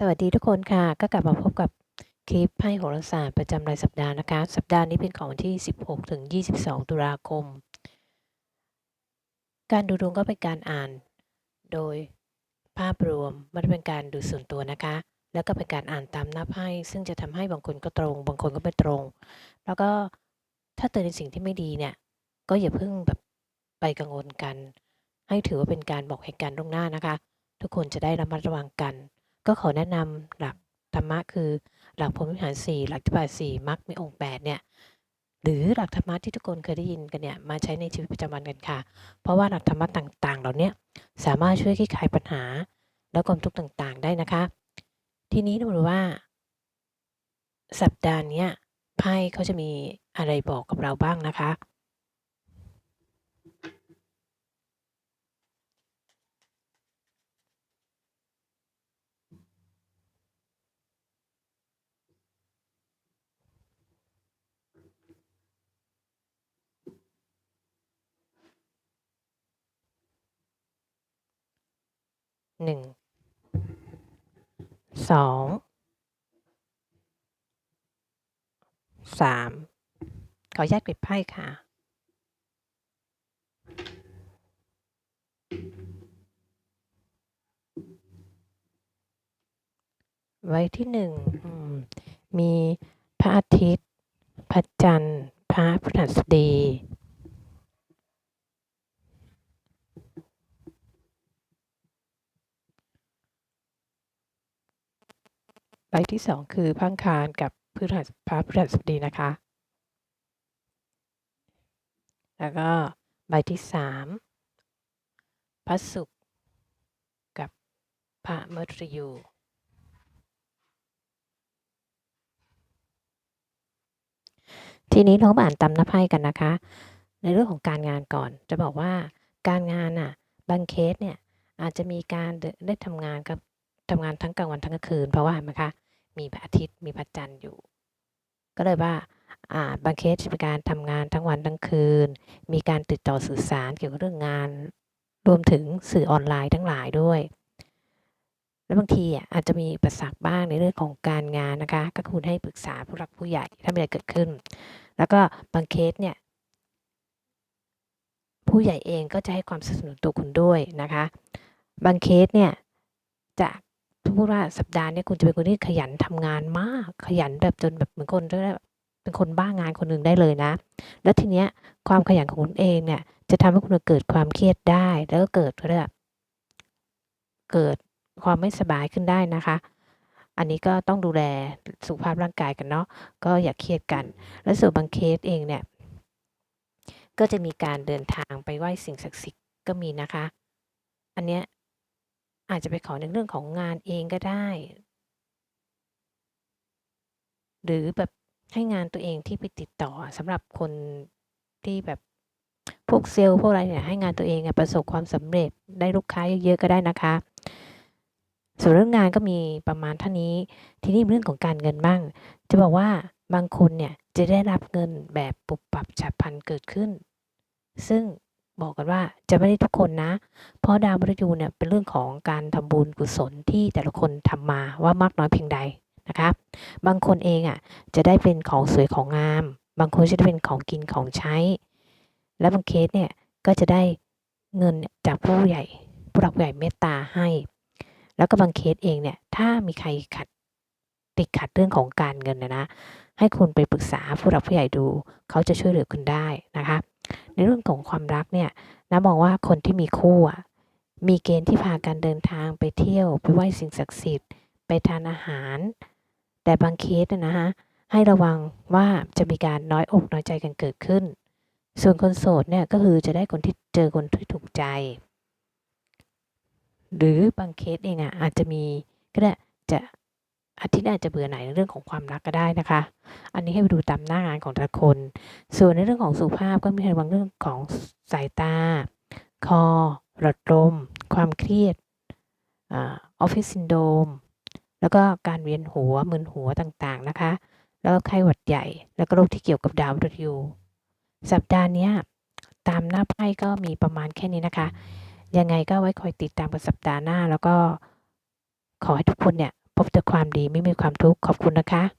สวัสดีทุกคนค่ะ ก็กลับมาพบกับคลิปไพ่โหราศาสตร์ประจำรายสัปดาห์นะคะ สัปดาห์นี้เป็นของวันที่ 16 ถึง 22 ตุลาคม การดูดวงก็เป็นการอ่าน โดยภาพรวมไม่ได้เป็นการดูส่วนตัวนะคะ แล้วก็เป็นการอ่านตามหน้าไพ่ซึ่งจะทำให้บางคนก็ตรง บางคนก็ไม่ตรง แล้วก็ถ้าเจอในสิ่งที่ไม่ดีเนี่ย ก็อย่าเพิ่งแบบไปกังวลกัน ให้ถือว่าเป็นการบอกเหตุการณ์ล่วงหน้านะคะ ทุกคนจะได้ระมัดระวังกัน ก็ขอแนะนำหลักธรรมะคือหลักพรหมวิหารสี่หลักที่แปดสี่มรรคมีองค์แปดเนี่ยหรือหลักธรรมะที่ทุกคนเคยได้ยินกันเนี่ยมาใช้ในชีวิตประจำวันกันค่ะ เพราะว่าหลักธรรมะต่างๆ เหล่านี้สามารถช่วยคลี่คลายปัญหา และความทุกข์ต่างๆ ได้นะคะ ทีนี้ดูว่า สัปดาห์นี้ไพ่เขาจะมีอะไรบอกกับเราบ้างนะคะ หนึ่งสองสามขออนุญาตปิดไพ่ค่ะไว้ที่หนึ่งมมีพระอาทิตย์ พระจันทร์ พระพฤหัสบดี ใบที่สองคือพังคารกับพฤหัสพระพฤหัสบดีนะคะ แล้วก็ใบที่สามพระศุกร์กับพระมฤตยูทีนี้เรามาอ่านตามหน้าไพ่กันนะคะ ในเรื่องของการงานก่อน จะบอกว่าการงานน่ะบางเคสเนี่ยอาจจะมีการได้ทำงานกับ ทำงานทั้งกลางวันทั้งกลางคืน เพราะว่าเห็นไหมคะมีพระอาทิตย์มีพระจันทร์อยู่ ก็เลยว่าบางเคสจะเป็นการทำงานทั้งวันทั้งคืน มีการติดต่อสื่อสารเกี่ยวกับเรื่องงาน รวมถึงสื่อออนไลน์ทั้งหลายด้วย แล้วบางทีอาจจะมีอุปสรรคบ้างในเรื่องของการงานนะคะ ก็คุณให้ปรึกษาผู้หลักผู้ใหญ่ถ้ามีอะไรเกิดขึ้น แล้วก็บางเคสเนี่ยผู้ใหญ่เองก็จะให้ความสนับสนุนตัวคุณด้วยนะคะ บางเคสเนี่ยจะ พูดว่าสัปดาห์นี้คุณจะเป็นคนที่ขยันทำงานมาก ขยันแบบจนแบบเหมือนคนที่เป็นคนบ้างานคนหนึ่งได้เลยนะ แล้วทีเนี้ยความขยันของคุณเองเนี่ย จะทำให้คุณเกิดความเครียดได้ แล้วก็เกิดเรื่องเกิดความไม่สบายขึ้นได้นะคะ อันนี้ก็ต้องดูแลสุขภาพร่างกายกันเนาะก็อย่าเครียดกัน แล้วส่วนบางเคสเองเนี่ย ก็จะมีการเดินทางไปไหว้สิ่งศักดิ์สิทธิ์ก็มีนะคะ อันเนี้ย อาจจะไปขอในเรื่องของงานเองก็ได้ หรือแบบให้งานตัวเองที่ไปติดต่อสำหรับคนที่แบบพวกเซลล์พวกอะไรเนี่ยให้งานตัวเองประสบความสำเร็จได้ลูกค้าเยอะๆก็ได้นะคะ ส่วนเรื่องงานก็มีประมาณเท่านี้ ทีนี้เรื่องของการเงินบ้าง จะบอกว่าบางคนเนี่ยจะได้รับเงินแบบปุบปับฉับพลันเกิดขึ้น ซึ่ง บอกกันว่าจะไม่ได้ทุกคนนะ เพราะดาวมฤตยูเนี่ยเป็นเรื่องของการทำบุญกุศลที่แต่ละคนทำมาว่ามากน้อยเพียงใดนะคะ บางคนเองอะจะได้เป็นของสวยของงาม บางคนจะได้เป็นของกินของใช้ และบางเคสเนี่ยก็จะได้เงินจากผู้ใหญ่ผู้หลักผู้ใหญ่เมตตาให้ แล้วก็บางเคสเองเนี่ยถ้ามีใครขัดติดขัดเรื่องของการเงินนะนะให้คุณไปปรึกษาผู้หลักผู้ใหญ่ดู เขาจะช่วยเหลือคุณได้นะคะ ในเรื่องของความรักเนี่ยนะมองว่าคนที่มีคู่อะมีเกณฑ์ที่พาการเดินทางไปเที่ยวไปไหว้สิ่งศักดิ์สิทธิ์ไปทานอาหาร แต่บางเคสนะฮะให้ระวังว่าจะมีการน้อยอกน้อยใจกันเกิดขึ้น ส่วนคนโสดเนี่ยก็คือจะได้คนที่เจอคนที่ถูกใจ หรือบางเคสเองอะอาจจะมีก็ได้จะ อาทิตย์อาจจะเบื่อหน่ายในเรื่องของความรักก็ได้นะคะ อันนี้ให้ไปดูตามหน้างานของแต่ละคน ส่วนในเรื่องของสุขภาพก็มีระวังเรื่องของสายตา คอหลอดลม ความเครียดออฟฟิศซินโดมแล้วก็การเวียนหัวมึนหัวต่างๆนะคะ แล้วก็ไข้หวัดใหญ่ แล้วก็โรคที่เกี่ยวกับดาวมฤตยูสัปดาห์นี้ตามหน้าไพ่ก็มีประมาณแค่นี้นะคะ ยังไงก็ไว้คอยติดตามกันสัปดาห์หน้า แล้วก็ขอให้ทุกคนเนี่ย พบแต่ความดีไม่มีความทุกข์ขอบคุณนะคะ